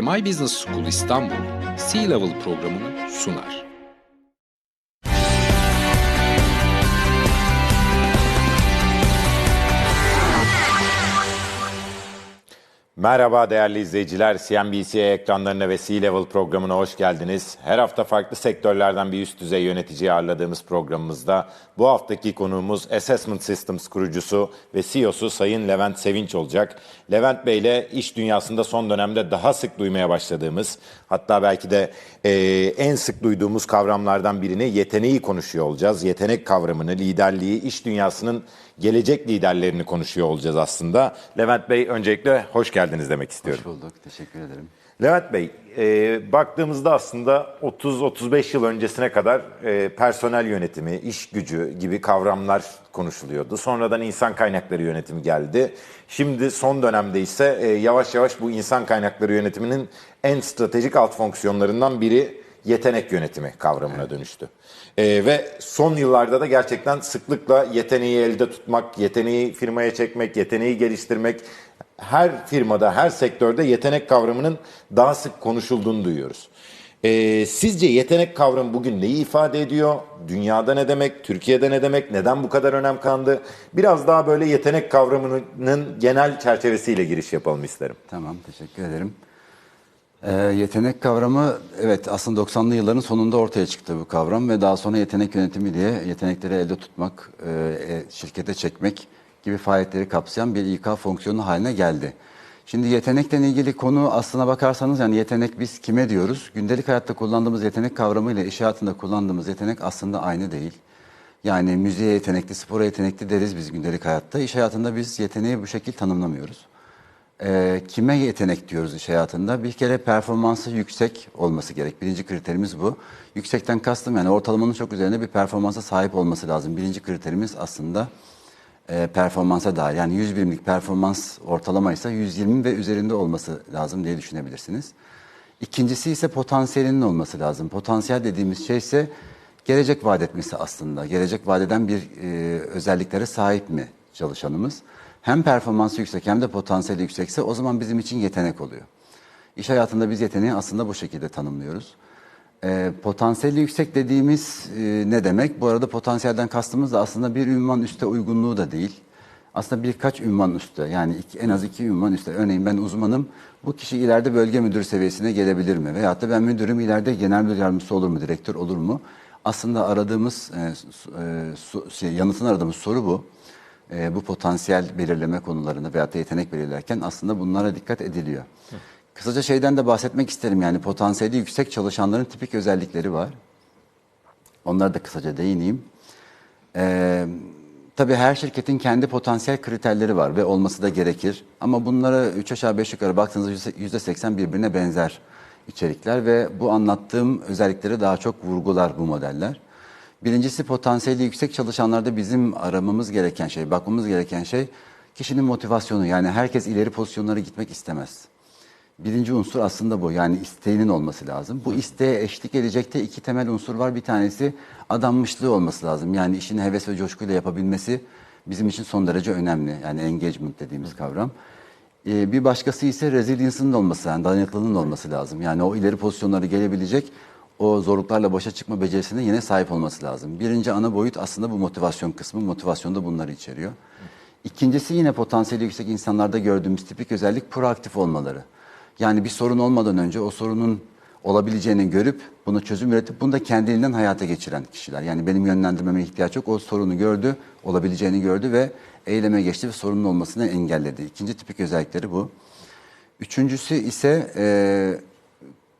My Business School İstanbul, C-Level programını sunar. Merhaba değerli izleyiciler. CNBC ekranlarına ve C-Level programına hoş geldiniz. Her hafta farklı sektörlerden bir üst düzey yöneticiyi ağırladığımız programımızda bu haftaki konuğumuz Assessment Systems kurucusu ve CEO'su Sayın Levent Sevinç olacak. Levent Bey ile iş dünyasında son dönemde daha sık duymaya başladığımız, hatta belki de e, en sık duyduğumuz kavramlardan birini yeteneği konuşuyor olacağız. Yetenek kavramını, liderliği, iş dünyasının gelecek liderlerini konuşuyor olacağız aslında. Levent Bey öncelikle hoş geldiniz demek istiyorum. Hoş bulduk. Teşekkür ederim. Levent Bey, e, baktığımızda aslında 30-35 yıl öncesine kadar e, personel yönetimi, iş gücü gibi kavramlar konuşuluyordu. Sonradan insan kaynakları yönetimi geldi. Şimdi son dönemde ise e, yavaş yavaş bu insan kaynakları yönetiminin en stratejik alt fonksiyonlarından biri yetenek yönetimi kavramına dönüştü. E, ve son yıllarda da gerçekten sıklıkla yeteneği elde tutmak, yeteneği firmaya çekmek, yeteneği geliştirmek her firmada, her sektörde yetenek kavramının daha sık konuşulduğunu duyuyoruz. E, sizce yetenek kavramı bugün neyi ifade ediyor? Dünyada ne demek? Türkiye'de ne demek? Neden bu kadar önem kandı? Biraz daha böyle yetenek kavramının genel çerçevesiyle giriş yapalım isterim. Tamam, teşekkür ederim. Ee, yetenek kavramı, evet aslında 90'lı yılların sonunda ortaya çıktı bu kavram ve daha sonra yetenek yönetimi diye yetenekleri elde tutmak, e, e, şirkete çekmek gibi faaliyetleri kapsayan bir İK fonksiyonu haline geldi. Şimdi yetenekle ilgili konu aslına bakarsanız yani yetenek biz kime diyoruz? Gündelik hayatta kullandığımız yetenek kavramı ile iş hayatında kullandığımız yetenek aslında aynı değil. Yani müziğe yetenekli, spora yetenekli deriz biz gündelik hayatta. İş hayatında biz yeteneği bu şekilde tanımlamıyoruz. Ee, kime yetenek diyoruz iş hayatında? Bir kere performansı yüksek olması gerek. Birinci kriterimiz bu. Yüksekten kastım yani ortalamanın çok üzerinde bir performansa sahip olması lazım. Birinci kriterimiz aslında e, performansa dair. Yani 100 birimlik performans ortalamaysa 120 ve üzerinde olması lazım diye düşünebilirsiniz. İkincisi ise potansiyelinin olması lazım. Potansiyel dediğimiz şey ise gelecek vaat etmesi aslında. Gelecek vaat eden bir e, özelliklere sahip mi çalışanımız? Hem performansı yüksek hem de potansiyeli yüksekse o zaman bizim için yetenek oluyor. İş hayatında biz yeteneği aslında bu şekilde tanımlıyoruz. E, potansiyeli yüksek dediğimiz e, ne demek? Bu arada potansiyelden kastımız da aslında bir ünvan üste uygunluğu da değil. Aslında birkaç ünvan üstte yani iki, en az iki ünvan üstte. Örneğin ben uzmanım. Bu kişi ileride bölge müdür seviyesine gelebilir mi? Veyahut da ben müdürüm ileride genel müdür yardımcısı olur mu? Direktör olur mu? Aslında aradığımız e, e, su, şey, yanıtını aradığımız soru bu. E, bu potansiyel belirleme konularını veyahut da yetenek belirlerken aslında bunlara dikkat ediliyor. Hı. Kısaca şeyden de bahsetmek isterim yani potansiyeli yüksek çalışanların tipik özellikleri var. Onlara da kısaca değineyim. Ee, tabii her şirketin kendi potansiyel kriterleri var ve olması da gerekir. Ama bunlara 3 aşağı 5 yukarı baktığınızda %80 birbirine benzer içerikler ve bu anlattığım özellikleri daha çok vurgular bu modeller. Birincisi potansiyeli yüksek çalışanlarda bizim aramamız gereken şey, bakmamız gereken şey kişinin motivasyonu. Yani herkes ileri pozisyonlara gitmek istemez. Birinci unsur aslında bu. Yani isteğinin olması lazım. Bu isteğe eşlik edecek de iki temel unsur var. Bir tanesi adanmışlığı olması lazım. Yani işini heves ve coşkuyla yapabilmesi bizim için son derece önemli. Yani engagement dediğimiz kavram. Ee, bir başkası ise resilience'ın olması, yani dayanıklılığının olması lazım. Yani o ileri pozisyonlara gelebilecek o zorluklarla başa çıkma becerisine yine sahip olması lazım. Birinci ana boyut aslında bu motivasyon kısmı. Motivasyon da bunları içeriyor. İkincisi yine potansiyeli yüksek insanlarda gördüğümüz tipik özellik proaktif olmaları. Yani bir sorun olmadan önce o sorunun olabileceğini görüp bunu çözüm üretip bunu da kendiliğinden hayata geçiren kişiler. Yani benim yönlendirmeme ihtiyaç yok. O sorunu gördü, olabileceğini gördü ve eyleme geçti ve sorunun olmasını engelledi. İkinci tipik özellikleri bu. Üçüncüsü ise e,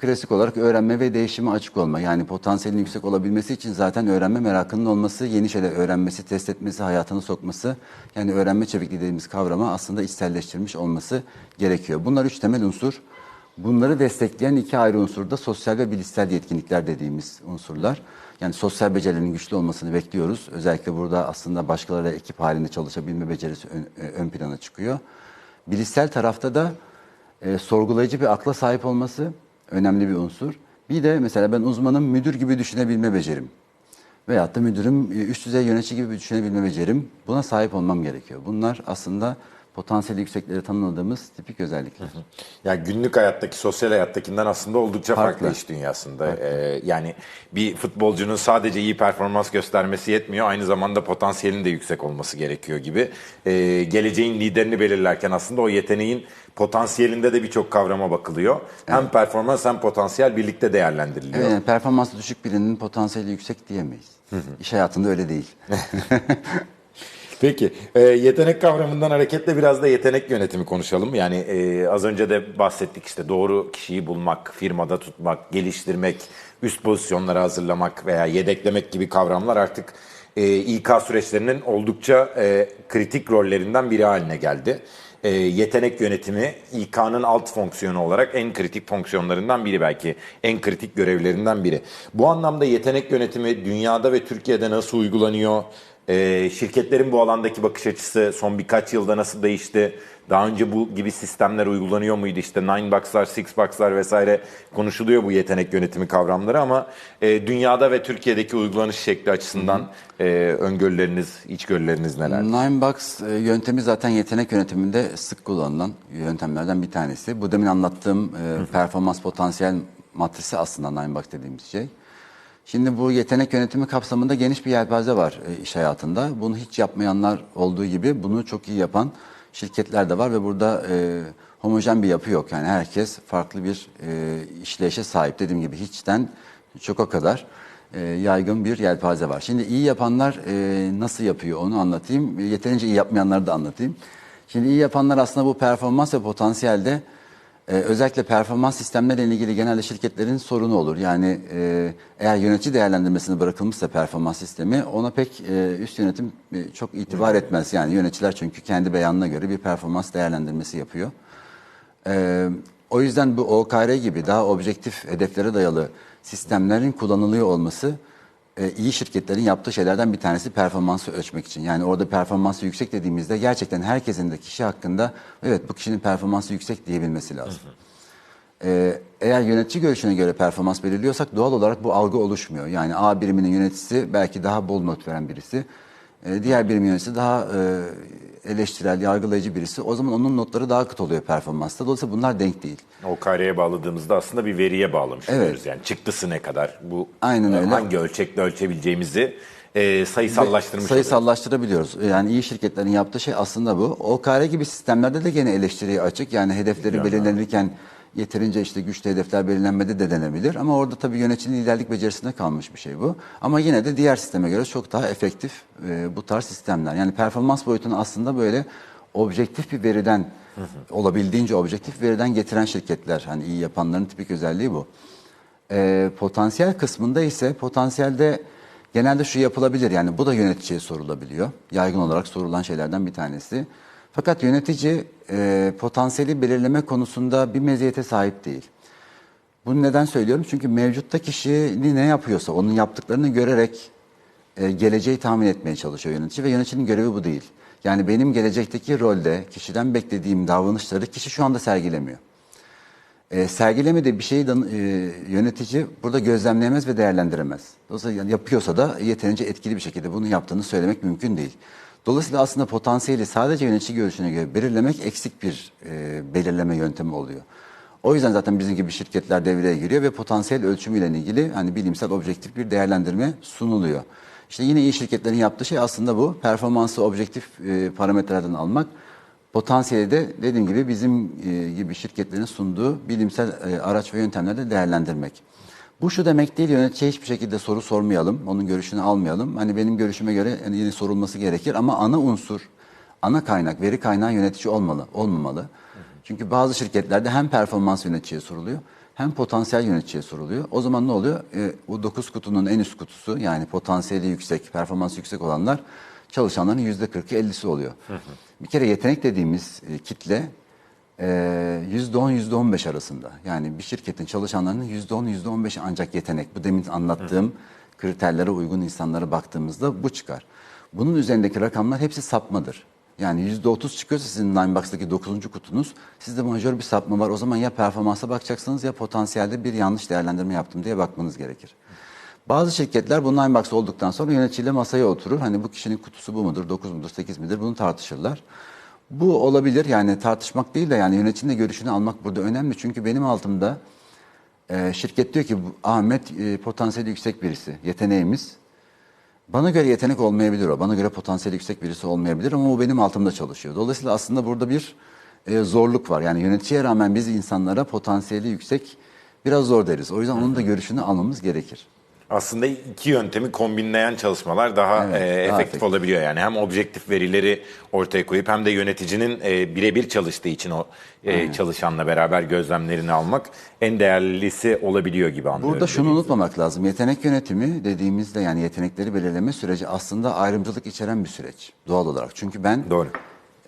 klasik olarak öğrenme ve değişime açık olma. Yani potansiyelin yüksek olabilmesi için zaten öğrenme merakının olması, yeni şeyler öğrenmesi, test etmesi, hayatına sokması. Yani öğrenme çevikliği dediğimiz kavrama aslında içselleştirmiş olması gerekiyor. Bunlar üç temel unsur. Bunları destekleyen iki ayrı unsur da sosyal ve bilişsel yetkinlikler dediğimiz unsurlar. Yani sosyal becerilerin güçlü olmasını bekliyoruz. Özellikle burada aslında başkalarıyla ekip halinde çalışabilme becerisi ön, ön plana çıkıyor. Bilişsel tarafta da e, sorgulayıcı bir akla sahip olması, önemli bir unsur. Bir de mesela ben uzmanım müdür gibi düşünebilme becerim. Veyahut da müdürüm üst düzey yönetici gibi düşünebilme becerim. Buna sahip olmam gerekiyor. Bunlar aslında potansiyeli yüksekleri tanımladığımız tipik özellikler. Yani günlük hayattaki, sosyal hayattakinden aslında oldukça farklı, Farklı. iş dünyasında. Ee, yani bir futbolcunun sadece iyi performans göstermesi yetmiyor. Aynı zamanda potansiyelin de yüksek olması gerekiyor gibi. Ee, geleceğin liderini belirlerken aslında o yeteneğin potansiyelinde de birçok kavrama bakılıyor. Hem performans hem potansiyel birlikte değerlendiriliyor. Evet, performansı düşük birinin potansiyeli yüksek diyemeyiz. İş hayatında öyle değil. Peki, e, yetenek kavramından hareketle biraz da yetenek yönetimi konuşalım. Yani e, az önce de bahsettik işte doğru kişiyi bulmak, firmada tutmak, geliştirmek, üst pozisyonlara hazırlamak veya yedeklemek gibi kavramlar artık e, İK süreçlerinin oldukça e, kritik rollerinden biri haline geldi. E, yetenek yönetimi İK'nın alt fonksiyonu olarak en kritik fonksiyonlarından biri belki en kritik görevlerinden biri. Bu anlamda yetenek yönetimi dünyada ve Türkiye'de nasıl uygulanıyor? Ee, şirketlerin bu alandaki bakış açısı son birkaç yılda nasıl değişti? Daha önce bu gibi sistemler uygulanıyor muydu? İşte nine box'lar, six box'lar vesaire konuşuluyor bu yetenek yönetimi kavramları ama e, dünyada ve Türkiye'deki uygulanış şekli açısından e, öngörüleriniz, içgörüleriniz neler? Nine Box e, yöntemi zaten yetenek yönetiminde sık kullanılan yöntemlerden bir tanesi. Bu demin anlattığım e, performans potansiyel matrisi aslında Nine Box dediğimiz şey. Şimdi bu yetenek yönetimi kapsamında geniş bir yelpaze var e, iş hayatında. Bunu hiç yapmayanlar olduğu gibi bunu çok iyi yapan şirketler de var ve burada e, homojen bir yapı yok. Yani herkes farklı bir e, işleyişe sahip. Dediğim gibi hiçten çoka kadar e, yaygın bir yelpaze var. Şimdi iyi yapanlar e, nasıl yapıyor onu anlatayım. E, Yeterince iyi yapmayanları da anlatayım. Şimdi iyi yapanlar aslında bu performans ve potansiyelde ee, özellikle performans sistemleriyle ilgili genelde şirketlerin sorunu olur. Yani e, eğer yönetici değerlendirmesine bırakılmışsa performans sistemi ona pek e, üst yönetim e, çok itibar etmez. Yani yöneticiler çünkü kendi beyanına göre bir performans değerlendirmesi yapıyor. Ee, o yüzden bu OKR gibi daha objektif hedeflere dayalı sistemlerin kullanılıyor olması e, iyi şirketlerin yaptığı şeylerden bir tanesi performansı ölçmek için. Yani orada performansı yüksek dediğimizde gerçekten herkesin de kişi hakkında evet bu kişinin performansı yüksek diyebilmesi lazım. Ee, eğer yönetici görüşüne göre performans belirliyorsak doğal olarak bu algı oluşmuyor. Yani A biriminin yöneticisi belki daha bol not veren birisi. Ee, diğer birimin yöneticisi daha e, eleştirel, yargılayıcı birisi. O zaman onun notları daha kıt oluyor performansta. Dolayısıyla bunlar denk değil. O kareye bağladığımızda aslında bir veriye bağlamış Evet. oluyoruz. Yani çıktısı ne kadar? Bu Aynen e, öyle. hangi ölçekle ölçebileceğimizi e, sayısallaştırmış. Sayısallaştırabiliyoruz. Yani iyi şirketlerin yaptığı şey aslında bu. OKR gibi sistemlerde de gene eleştiriye açık. Yani hedefleri belirlenirken yeterince işte güçlü hedefler belirlenmedi de denebilir. Ama orada tabii yöneticinin liderlik becerisinde kalmış bir şey bu. Ama yine de diğer sisteme göre çok daha efektif e, bu tarz sistemler. Yani performans boyutunu aslında böyle objektif bir veriden olabildiğince objektif veriden getiren şirketler. Hani iyi yapanların tipik özelliği bu. E, potansiyel kısmında ise potansiyelde genelde şu yapılabilir yani bu da yöneticiye sorulabiliyor. Yaygın olarak sorulan şeylerden bir tanesi. Fakat yönetici e, potansiyeli belirleme konusunda bir meziyete sahip değil. Bunu neden söylüyorum? Çünkü mevcutta kişi ne yapıyorsa onun yaptıklarını görerek e, geleceği tahmin etmeye çalışıyor yönetici ve yöneticinin görevi bu değil. Yani benim gelecekteki rolde kişiden beklediğim davranışları kişi şu anda sergilemiyor. E, sergilemediği bir şeyi dan- e, yönetici burada gözlemleyemez ve değerlendiremez. Dolayısıyla yapıyorsa da yeterince etkili bir şekilde bunu yaptığını söylemek mümkün değil. Dolayısıyla aslında potansiyeli sadece yönetici görüşüne göre belirlemek eksik bir e, belirleme yöntemi oluyor. O yüzden zaten bizim gibi şirketler devreye giriyor ve potansiyel ölçümüyle ilgili hani bilimsel objektif bir değerlendirme sunuluyor. İşte yine iyi şirketlerin yaptığı şey aslında bu. Performansı objektif e, parametrelerden almak. Potansiyeli de dediğim gibi bizim e, gibi şirketlerin sunduğu bilimsel e, araç ve yöntemlerle değerlendirmek. Bu şu demek değil yöneticiye hiçbir şekilde soru sormayalım, onun görüşünü almayalım. Hani benim görüşüme göre yani yine sorulması gerekir ama ana unsur, ana kaynak, veri kaynağı yönetici olmalı, olmamalı. Çünkü bazı şirketlerde hem performans yöneticiye soruluyor hem potansiyel yöneticiye soruluyor. O zaman ne oluyor? E, bu 9 kutunun en üst kutusu yani potansiyeli yüksek, performansı yüksek olanlar çalışanların %40'ı 50'si oluyor. Bir kere yetenek dediğimiz e, kitle e, %10 %15 arasında. Yani bir şirketin çalışanlarının %10 %15 ancak yetenek. Bu demin anlattığım kriterlere uygun insanlara baktığımızda bu çıkar. Bunun üzerindeki rakamlar hepsi sapmadır. Yani %30 çıkıyorsa sizin Ninebox'taki 9. kutunuz sizde majör bir sapma var. O zaman ya performansa bakacaksınız ya potansiyelde bir yanlış değerlendirme yaptım diye bakmanız gerekir. Bazı şirketler bu Ninebox olduktan sonra yöneticiyle masaya oturur. Hani bu kişinin kutusu bu mudur, 9 mudur, 8 midir bunu tartışırlar. Bu olabilir yani tartışmak değil de yani yöneticinin de görüşünü almak burada önemli. Çünkü benim altımda e, şirket diyor ki Ahmet e, potansiyeli yüksek birisi, yeteneğimiz. Bana göre yetenek olmayabilir o. Bana göre potansiyeli yüksek birisi olmayabilir ama o benim altımda çalışıyor. Dolayısıyla aslında burada bir e, zorluk var. Yani yöneticiye rağmen biz insanlara potansiyeli yüksek biraz zor deriz. O yüzden onun da görüşünü almamız gerekir. Aslında iki yöntemi kombinleyen çalışmalar daha Evet, e, daha efektif efektif. olabiliyor yani. Hem objektif verileri ortaya koyup hem de yöneticinin e, birebir çalıştığı için o e, çalışanla beraber gözlemlerini almak en değerlisi olabiliyor gibi anlıyorum. Burada şunu unutmamak lazım. Yetenek yönetimi dediğimizde yani yetenekleri belirleme süreci aslında ayrımcılık içeren bir süreç doğal olarak. Çünkü ben Doğru.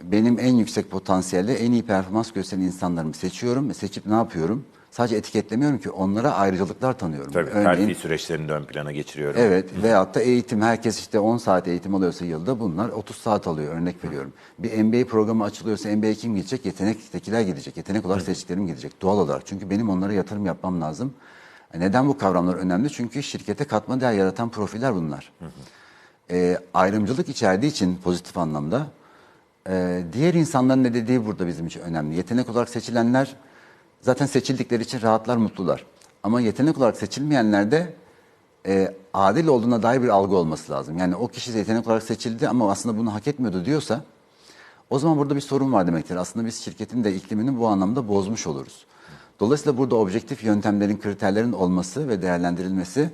benim en yüksek potansiyelde en iyi performans gösteren insanlarımı seçiyorum seçip ne yapıyorum? Sadece etiketlemiyorum ki onlara ayrıcalıklar tanıyorum. Tabii Örneğin- terfi süreçlerini de ön plana geçiriyorum. Evet veyahut da eğitim herkes işte 10 saat eğitim alıyorsa yılda bunlar 30 saat alıyor örnek veriyorum. Bir MBA programı açılıyorsa MBA kim gidecek? Yetenektekiler gidecek. Yetenek olarak seçtiklerim gidecek doğal olarak. Çünkü benim onlara yatırım yapmam lazım. E, Neden bu kavramlar önemli? Çünkü şirkete katma değer yaratan profiller bunlar. E, ayrımcılık içerdiği için pozitif anlamda e, diğer insanların ne dediği burada bizim için önemli. Yetenek olarak seçilenler zaten seçildikleri için rahatlar, mutlular. Ama yetenek olarak seçilmeyenlerde e, adil olduğuna dair bir algı olması lazım. Yani o kişi yetenek olarak seçildi ama aslında bunu hak etmiyordu diyorsa o zaman burada bir sorun var demektir. Aslında biz şirketin de iklimini bu anlamda bozmuş oluruz. Dolayısıyla burada objektif yöntemlerin, kriterlerin olması ve değerlendirilmesi,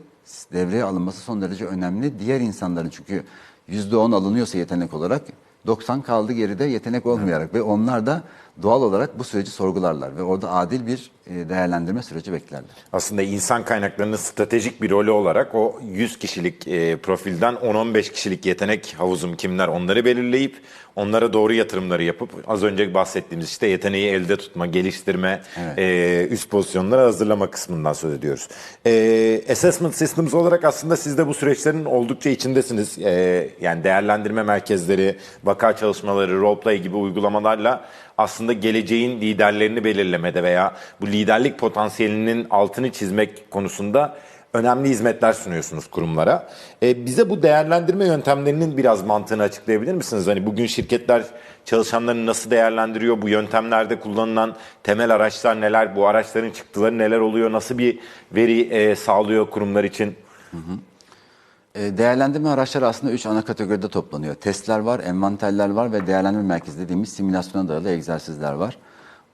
devreye alınması son derece önemli. Diğer insanların çünkü %10 alınıyorsa yetenek olarak 90 kaldı geride yetenek olmayarak ve onlar da doğal olarak bu süreci sorgularlar ve orada adil bir e, değerlendirme süreci beklerler. Aslında insan kaynaklarının stratejik bir rolü olarak o 100 kişilik e, profilden 10-15 kişilik yetenek havuzum kimler onları belirleyip onlara doğru yatırımları yapıp az önce bahsettiğimiz işte yeteneği elde tutma, geliştirme, e, üst pozisyonlara hazırlama kısmından söz ediyoruz. E, assessment Systems olarak aslında siz de bu süreçlerin oldukça içindesiniz. E, yani değerlendirme merkezleri, vaka çalışmaları, roleplay gibi uygulamalarla aslında geleceğin liderlerini belirlemede veya bu liderlik potansiyelinin altını çizmek konusunda önemli hizmetler sunuyorsunuz kurumlara. Ee, bize bu değerlendirme yöntemlerinin biraz mantığını açıklayabilir misiniz? Hani bugün şirketler çalışanlarını nasıl değerlendiriyor? Bu yöntemlerde kullanılan temel araçlar neler? Bu araçların çıktıları neler oluyor? Nasıl bir veri e, sağlıyor kurumlar için? E, Değerlendirme araçları aslında üç ana kategoride toplanıyor. Testler var, envanterler var ve değerlendirme merkezi dediğimiz simülasyona dayalı egzersizler var.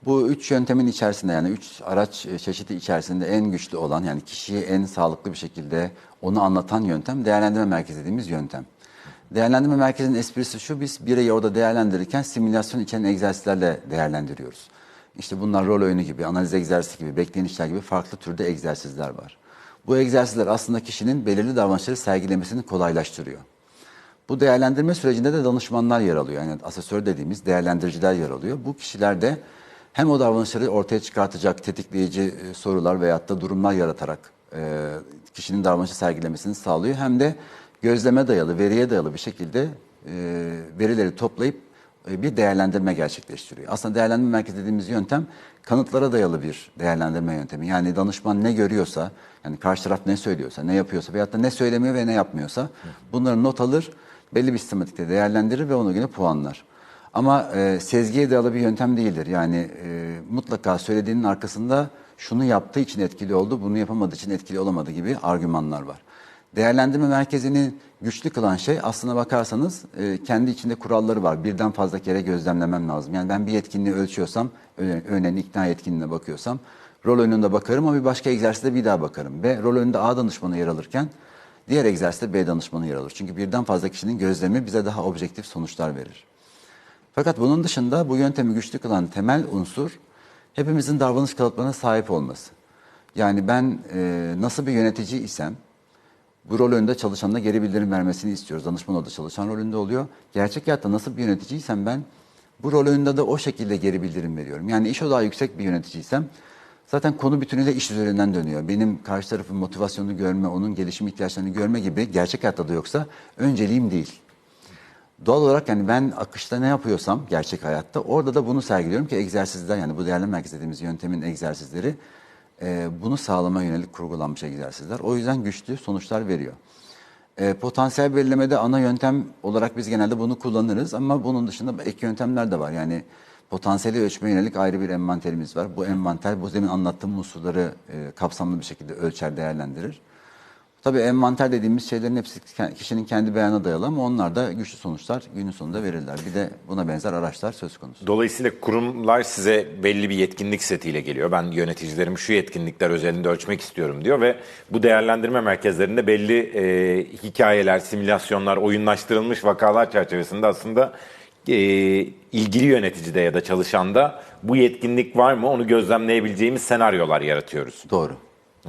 Bu üç yöntemin içerisinde yani üç araç e, çeşidi içerisinde en güçlü olan yani kişiye en sağlıklı bir şekilde onu anlatan yöntem değerlendirme merkezi dediğimiz yöntem. Değerlendirme merkezinin esprisi şu biz bireyi orada değerlendirirken simülasyon içeren egzersizlerle değerlendiriyoruz. İşte bunlar rol oyunu gibi, analiz egzersizi gibi, bekleyen işler gibi farklı türde egzersizler var. Bu egzersizler aslında kişinin belirli davranışları sergilemesini kolaylaştırıyor. Bu değerlendirme sürecinde de danışmanlar yer alıyor. Yani asesör dediğimiz değerlendiriciler yer alıyor. Bu kişiler de hem o davranışları ortaya çıkartacak tetikleyici e, sorular veyahut da durumlar yaratarak e, kişinin davranışı sergilemesini sağlıyor. Hem de gözleme dayalı, veriye dayalı bir şekilde e, verileri toplayıp bir değerlendirme gerçekleştiriyor. Aslında değerlendirme merkezi dediğimiz yöntem kanıtlara dayalı bir değerlendirme yöntemi. Yani danışman ne görüyorsa, yani karşı taraf ne söylüyorsa, ne yapıyorsa veyahut da ne söylemiyor ve ne yapmıyorsa bunları not alır, belli bir sistematikte değerlendirir ve ona göre puanlar. Ama e, sezgiye dayalı bir yöntem değildir. Yani e, mutlaka söylediğinin arkasında şunu yaptığı için etkili oldu, bunu yapamadığı için etkili olamadı gibi argümanlar var. Değerlendirme merkezini güçlü kılan şey aslına bakarsanız e, kendi içinde kuralları var. Birden fazla kere gözlemlemem lazım. Yani ben bir yetkinliği ölçüyorsam, örneğin ikna yetkinliğine bakıyorsam rol oyununda bakarım ama bir başka egzersizde bir daha bakarım. Ve rol oyununda A danışmanı yer alırken diğer egzersizde B danışmanı yer alır. Çünkü birden fazla kişinin gözlemi bize daha objektif sonuçlar verir. Fakat bunun dışında bu yöntemi güçlü kılan temel unsur hepimizin davranış kalıplarına sahip olması. Yani ben e, nasıl bir yönetici isem bu rol önünde çalışanına geri bildirim vermesini istiyoruz. Danışman orada çalışan rolünde oluyor. Gerçek hayatta nasıl bir yöneticiysem ben bu rol önünde de o şekilde geri bildirim veriyorum. Yani iş odağı yüksek bir yöneticiysem zaten konu bütünüyle iş üzerinden dönüyor. Benim karşı tarafın motivasyonunu görme, onun gelişim ihtiyaçlarını görme gibi gerçek hayatta da yoksa önceliğim değil. Doğal olarak yani ben akışta ne yapıyorsam gerçek hayatta orada da bunu sergiliyorum ki egzersizler yani bu değerli merkez dediğimiz yöntemin egzersizleri e, bunu sağlamaya yönelik kurgulanmış egzersizler. O yüzden güçlü sonuçlar veriyor. E, potansiyel belirlemede ana yöntem olarak biz genelde bunu kullanırız ama bunun dışında ek yöntemler de var. Yani potansiyeli ölçmeye yönelik ayrı bir envanterimiz var. Bu envanter bu demin anlattığım unsurları e, kapsamlı bir şekilde ölçer, değerlendirir. Tabii envanter dediğimiz şeylerin hepsi kişinin kendi beyanına dayalı ama onlar da güçlü sonuçlar günün sonunda verirler. Bir de buna benzer araçlar söz konusu. Dolayısıyla kurumlar size belli bir yetkinlik setiyle geliyor. Ben yöneticilerimi şu yetkinlikler özelinde ölçmek istiyorum diyor ve bu değerlendirme merkezlerinde belli e, hikayeler, simülasyonlar, oyunlaştırılmış vakalar çerçevesinde aslında e, ilgili yöneticide ya da çalışanda bu yetkinlik var mı onu gözlemleyebileceğimiz senaryolar yaratıyoruz. Doğru.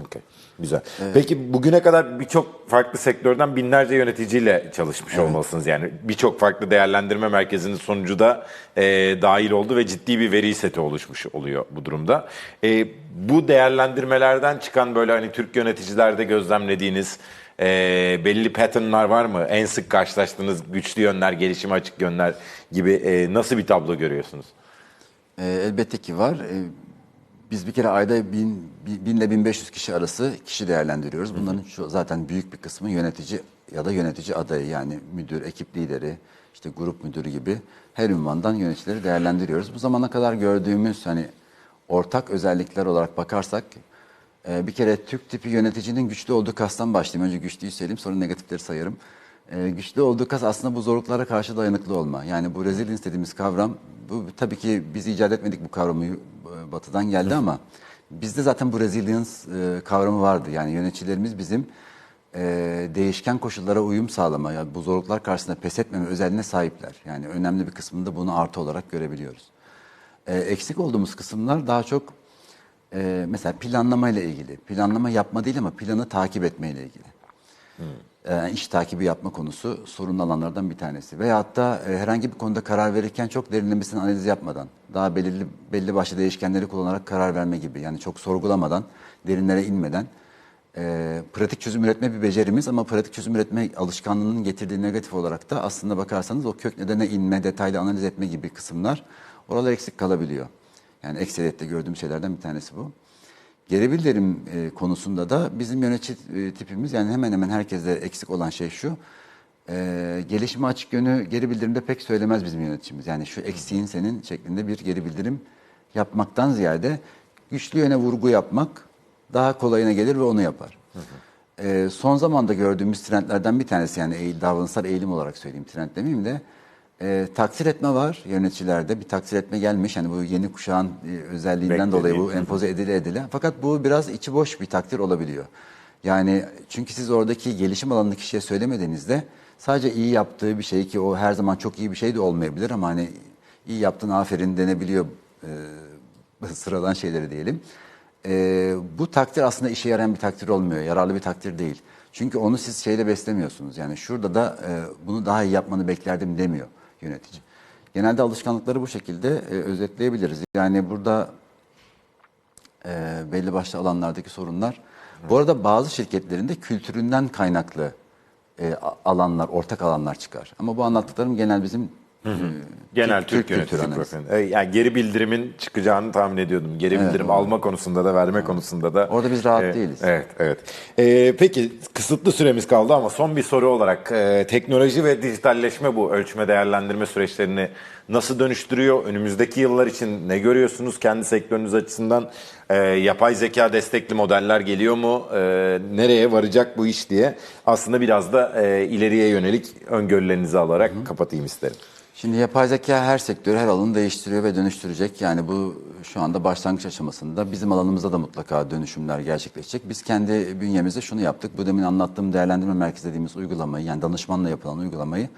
Okey, Güzel. Peki bugüne kadar birçok farklı sektörden binlerce yöneticiyle çalışmış olmalısınız. Yani birçok farklı değerlendirme merkezinin sonucu da e, dahil oldu ve ciddi bir veri seti oluşmuş oluyor bu durumda. E, bu değerlendirmelerden çıkan böyle hani Türk yöneticilerde gözlemlediğiniz e, belli patternlar var mı? En sık karşılaştığınız güçlü yönler, gelişime açık yönler gibi e, nasıl bir tablo görüyorsunuz? E, elbette ki var. E, biz bir kere ayda 1000 bin ile 1500 kişi arası kişi değerlendiriyoruz. Bunların şu zaten büyük bir kısmı yönetici ya da yönetici adayı yani müdür, ekip lideri, işte grup müdürü gibi her ünvandan yöneticileri değerlendiriyoruz. Bu zamana kadar gördüğümüz hani ortak özellikler olarak bakarsak e, bir kere Türk tipi yöneticinin güçlü olduğu kastan başlayayım. Önce güçlüyü söyleyeyim sonra negatifleri sayarım. E, güçlü olduğu kas aslında bu zorluklara karşı dayanıklı olma. Yani bu resilience dediğimiz kavram bu tabii ki biz icat etmedik bu kavramı e, batıdan geldi ama bizde zaten bu resilience e, kavramı vardı. Yani yöneticilerimiz bizim e, değişken koşullara uyum sağlama, yani bu zorluklar karşısında pes etmeme özelliğine sahipler. Yani önemli bir kısmında bunu artı olarak görebiliyoruz. E, eksik olduğumuz kısımlar daha çok e, mesela planlama ile ilgili. Planlama yapma değil ama planı takip etme ile ilgili. E, iş takibi yapma konusu sorunlu alanlardan bir tanesi. Veyahut da e, herhangi bir konuda karar verirken çok derinlemesine analiz yapmadan, daha belirli belli başlı değişkenleri kullanarak karar verme gibi. Yani çok sorgulamadan, derinlere inmeden e, pratik çözüm üretme bir becerimiz ama pratik çözüm üretme alışkanlığının getirdiği negatif olarak da aslında bakarsanız o kök nedene inme, detaylı analiz etme gibi kısımlar oralar eksik kalabiliyor. Yani ekseriyette gördüğüm şeylerden bir tanesi bu. Geri bildirim e, konusunda da bizim yönetici e, tipimiz yani hemen hemen herkeste eksik olan şey şu. E, gelişime açık yönü geri bildirimde pek söylemez bizim yöneticimiz. Yani şu eksiğin senin şeklinde bir geri bildirim yapmaktan ziyade güçlü yöne vurgu yapmak daha kolayına gelir ve onu yapar. E, son zamanda gördüğümüz trendlerden bir tanesi yani eğil, davranışsal eğilim olarak söyleyeyim trend demeyeyim de e, takdir etme var yöneticilerde bir takdir etme gelmiş hani bu yeni kuşağın e, özelliğinden dolayı bu empoze edile edile fakat bu biraz içi boş bir takdir olabiliyor. Yani çünkü siz oradaki gelişim alanını kişiye söylemediğinizde sadece iyi yaptığı bir şey ki o her zaman çok iyi bir şey de olmayabilir ama hani iyi yaptın aferin denebiliyor e, sıradan şeyleri diyelim. E, bu takdir aslında işe yarayan bir takdir olmuyor. Yararlı bir takdir değil. Çünkü onu siz şeyle beslemiyorsunuz. Yani şurada da e, bunu daha iyi yapmanı beklerdim demiyor yönetici. Genelde alışkanlıkları bu şekilde e, özetleyebiliriz. Yani burada e, belli başlı alanlardaki sorunlar. Bu arada bazı şirketlerin de kültüründen kaynaklı e, alanlar, ortak alanlar çıkar. Ama bu anlattıklarım genel bizim e, Genel Türk, yönetici analizi. profili. E, Yani geri bildirimin çıkacağını tahmin ediyordum. Geri bildirim alma konusunda da verme konusunda da. Orada biz rahat E, değiliz. Evet, evet. E, peki kısıtlı süremiz kaldı ama son bir soru olarak e, teknoloji ve dijitalleşme bu ölçme değerlendirme süreçlerini nasıl dönüştürüyor? Önümüzdeki yıllar için ne görüyorsunuz kendi sektörünüz açısından? E, yapay zeka destekli modeller geliyor mu? E, nereye varacak bu iş diye aslında biraz da e, ileriye yönelik öngörülerinizi alarak kapatayım isterim. Şimdi yapay zeka her sektörü, her alanı değiştiriyor ve dönüştürecek. Yani bu şu anda başlangıç aşamasında bizim alanımızda da mutlaka dönüşümler gerçekleşecek. Biz kendi bünyemizde şunu yaptık. Bu demin anlattığım değerlendirme merkezi dediğimiz uygulamayı, yani danışmanla yapılan uygulamayı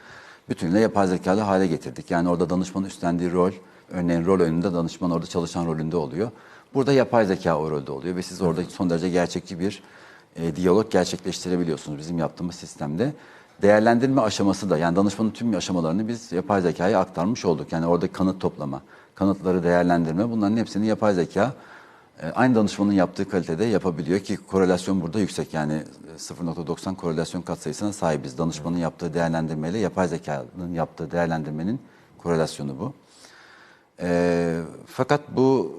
bütünüyle yapay zekalı hale getirdik. Yani orada danışmanın üstlendiği rol, örneğin rol önünde danışman orada çalışan rolünde oluyor. Burada yapay zeka o rolde oluyor ve siz orada son derece gerçekçi bir e, diyalog gerçekleştirebiliyorsunuz bizim yaptığımız sistemde. Değerlendirme aşaması da yani danışmanın tüm aşamalarını biz yapay zekaya aktarmış olduk. Yani orada kanıt toplama, kanıtları değerlendirme bunların hepsini yapay zeka e, aynı danışmanın yaptığı kalitede yapabiliyor ki korelasyon burada yüksek. Yani e, 0.90 korelasyon katsayısına sahibiz. Danışmanın yaptığı değerlendirmeyle yapay zekanın yaptığı değerlendirmenin korelasyonu bu. E, fakat bu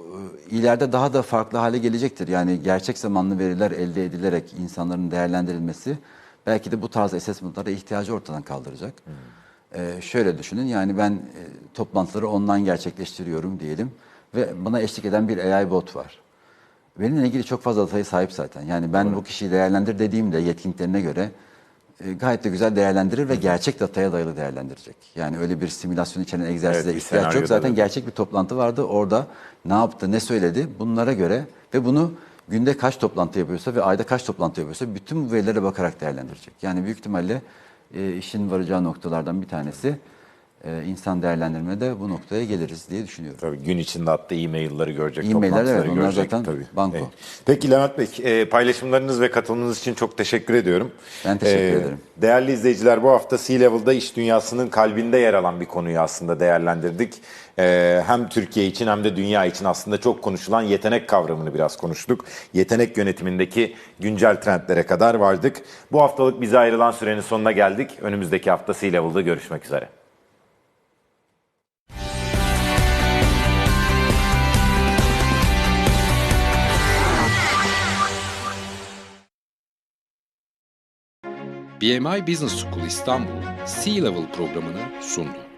e, ileride daha da farklı hale gelecektir. Yani gerçek zamanlı veriler elde edilerek insanların değerlendirilmesi belki de bu tarz assessment'lara ihtiyacı ortadan kaldıracak. Ee, şöyle düşünün yani ben e, toplantıları online gerçekleştiriyorum diyelim ve bana eşlik eden bir AI bot var. Benimle ilgili çok fazla dataya sahip zaten. Yani ben bu kişiyi değerlendir dediğimde yetkinliklerine göre e, gayet de güzel değerlendirir ve gerçek dataya dayalı değerlendirecek. Yani öyle bir simülasyon içeren egzersize Evet, ihtiyaç yok. Zaten gerçek bir toplantı vardı. Orada ne yaptı, ne söyledi bunlara göre ve bunu günde kaç toplantı yapıyorsa ve ayda kaç toplantı yapıyorsa bütün bu verilere bakarak değerlendirecek. Yani büyük ihtimalle e, işin varacağı noktalardan bir tanesi e, insan değerlendirmede bu noktaya geliriz diye düşünüyorum. Tabii gün içinde attığı e-mailleri görecek, E-mailler, toplantıları evet, onlar görecek zaten tabii. banko. Evet. Peki Levent Bey, e, paylaşımlarınız ve katılımınız için çok teşekkür ediyorum. E, Ben teşekkür ederim. Değerli izleyiciler bu hafta C-Level'da iş dünyasının kalbinde yer alan bir konuyu aslında değerlendirdik. E, hem Türkiye için hem de dünya için aslında çok konuşulan yetenek kavramını biraz konuştuk. Yetenek yönetimindeki güncel trendlere kadar vardık. Bu haftalık bize ayrılan sürenin sonuna geldik. Önümüzdeki hafta C-Level'da görüşmek üzere. BMI Business School İstanbul C-Level programını sundu.